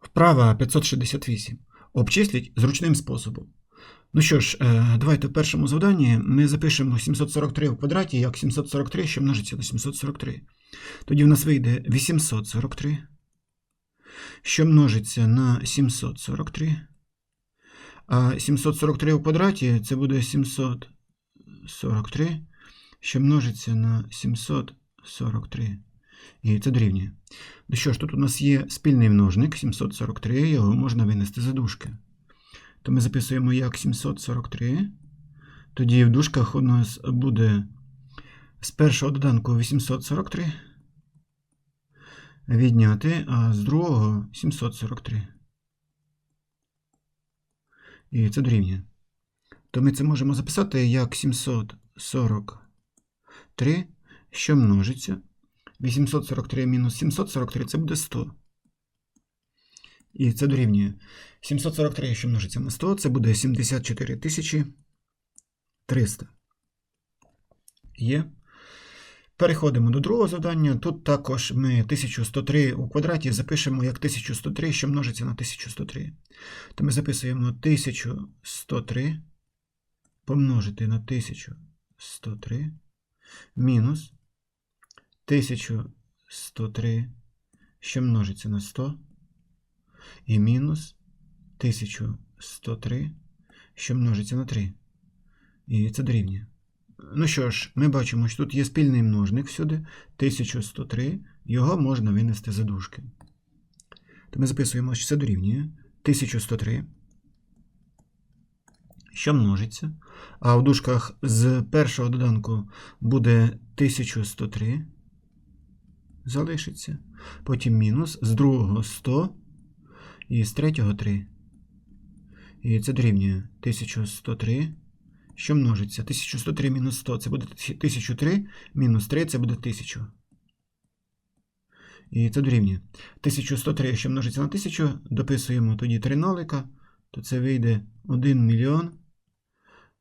Вправа 568. Обчисліть зручним способом. Ну що ж, е, давайте в першому завданні ми запишемо 743 в квадраті як 743, що множиться на 743. Тоді в нас вийде 843, що множиться на 743. А 743 в квадраті це буде 743, що множиться на 743. І це дорівнює. Ну що ж, тут у нас є спільний множник 743, його можна винести за дужки. То ми записуємо як 743. Тоді в дужках у нас буде з першого доданку 843 відняти, а з другого 743. І це дорівнює. То ми це можемо записати як 743, що множиться. 843 мінус 743 це буде 100. І це дорівнює. 743, що множиться на 100, це буде 74 тисячі 300. Є. Переходимо до другого завдання. Тут також ми 1103 у квадраті запишемо як 1103, що множиться на 1103. То ми записуємо 1103 помножити на 1103 мінус 1103, що множиться на 100, і мінус 1103, що множиться на 3. І це дорівнює. Ну що ж, ми бачимо, що тут є спільний множник всюди, 1103, його можна винести за дужки. То ми записуємо, що це дорівнює 1103, що множиться. А в дужках з першого доданку буде 1103 залишиться. Потім мінус, з другого 100 і з третього 3. І це дорівнює 1103, що множиться. 1103 мінус 100 це буде 1003, мінус 3 це буде 1000. І це дорівнює. 1103, що множиться на 1000, дописуємо тоді 3 нолика, то це вийде 1 мільйон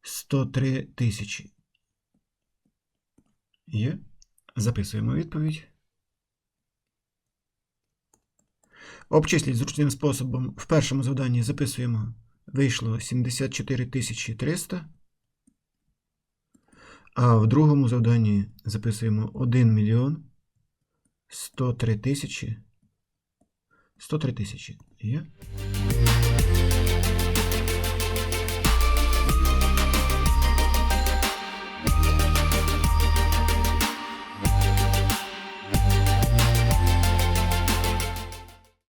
103 тисячі. Є. Записуємо відповідь. Обчисліть зручним способом. В першому завданні записуємо. Вийшло 74 300. А в другому завданні записуємо 1 мільйон 103 тисячі. 103 тисячі. Є.